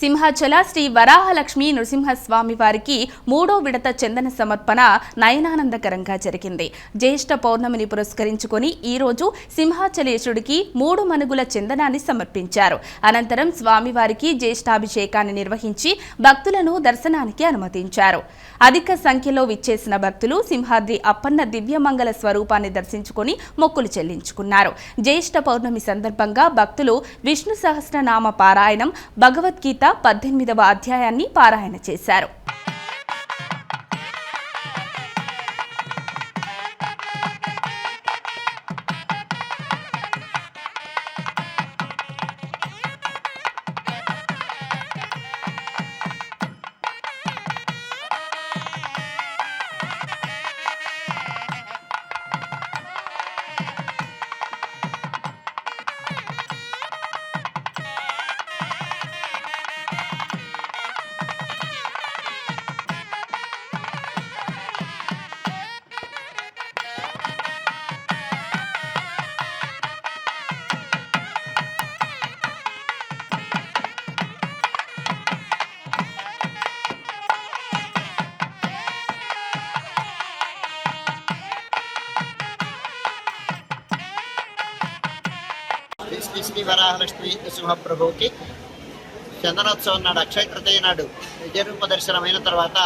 సింహాచల శ్రీ వరాహలక్ష్మి నృసింహస్వామి వారికి మూడో విడత చందన సమర్పణ నయనానందకరంగా జరిగింది. జ్యేష్ఠ పౌర్ణమిని పురస్కరించుకొని ఈ రోజు సింహాచలేశుడికి మూడు మనుగుల చందనాన్ని సమర్పించారు. అనంతరం స్వామివారికి జ్యేష్ఠాభిషేకాన్ని నిర్వహించి భక్తులను దర్శనానికి అనుమతించారు. అధిక సంఖ్యలో విచ్చేసిన భక్తులు సింహాద్రి అప్పన్న దివ్యమంగళ స్వరూపాన్ని దర్శించుకొని మొక్కులు చెల్లించుకున్నారు. జ్యేష్ఠ పౌర్ణమి సందర్భంగా భక్తులు విష్ణు సహస్రనామ పారాయణం భగవద్గీత పద్దెనిమిదవ అధ్యాయాన్ని పారాయణ చేశారు. శ్రీ శ్రీ వరాహలక్ష్మి నృసింహప్రభువుకి చందనోత్సవం నాడు అక్షయ తృతీయ నాడు విజయరూప దర్శనమైన తర్వాత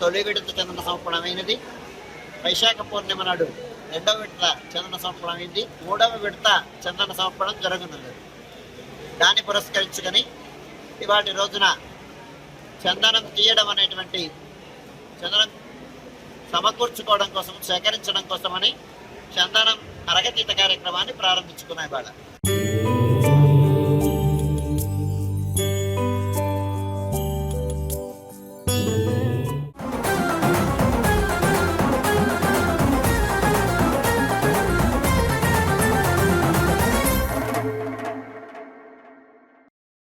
తొలి విడత చందన సమర్పణమైనది. వైశాఖ పూర్ణిమ నాడు రెండవ విడత చందన సమర్పణమైంది. మూడవ విడత చందన సమర్పణం జరగనున్నది దాన్ని పురస్కరించుకొని ఇవాటి రోజున చందనం తీయడం అనేటువంటి చందనం సమకూర్చుకోవడం కోసం సేకరించడం కోసమని చందనం అరగతీత కార్యక్రమాన్ని ప్రారంభించుకున్నాయి వాళ్ళ